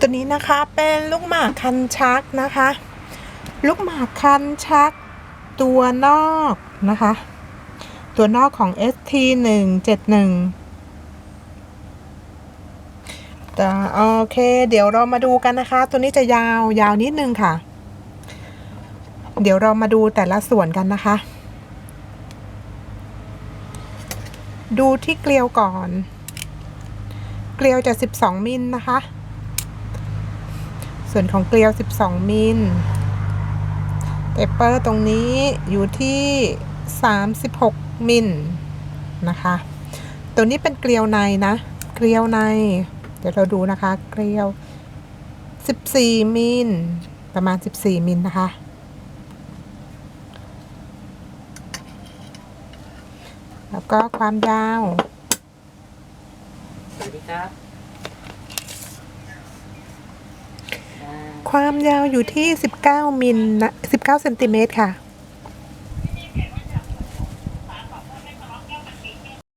ตัวนี้นะคะเป็นลูกหมากคันชักนะคะ ลูกหมากคันชัก ตัวนอกนะคะ ตัวนอกของ ST 1 7 1แต่โอเคเดี๋ยวเรามาดูกันนะคะ ตัวนี้จะยาวยาวนิดนึงค่ะ เดี๋ยวเรามาดูแต่ละส่วนกันนะคะ ดูที่เกลียวก่อน เกลียวจะ 12 มิลนะคะ ส่วนของเกลียว 12 มิลเปเปอร์ตรงนี้อยู่ที่ 36 มิลนะคะ ตัวนี้เป็นเกลียวในนะ เกลียวใน เดี๋ยวเราดูนะคะ เกลียว 14 มิลประมาณ 14 มิลนะคะ แล้วก็ความยาว สวัสดีครับอ่า ความยาวอยู่ที่ 19มิลนะ19เซนติเมตรค่ะ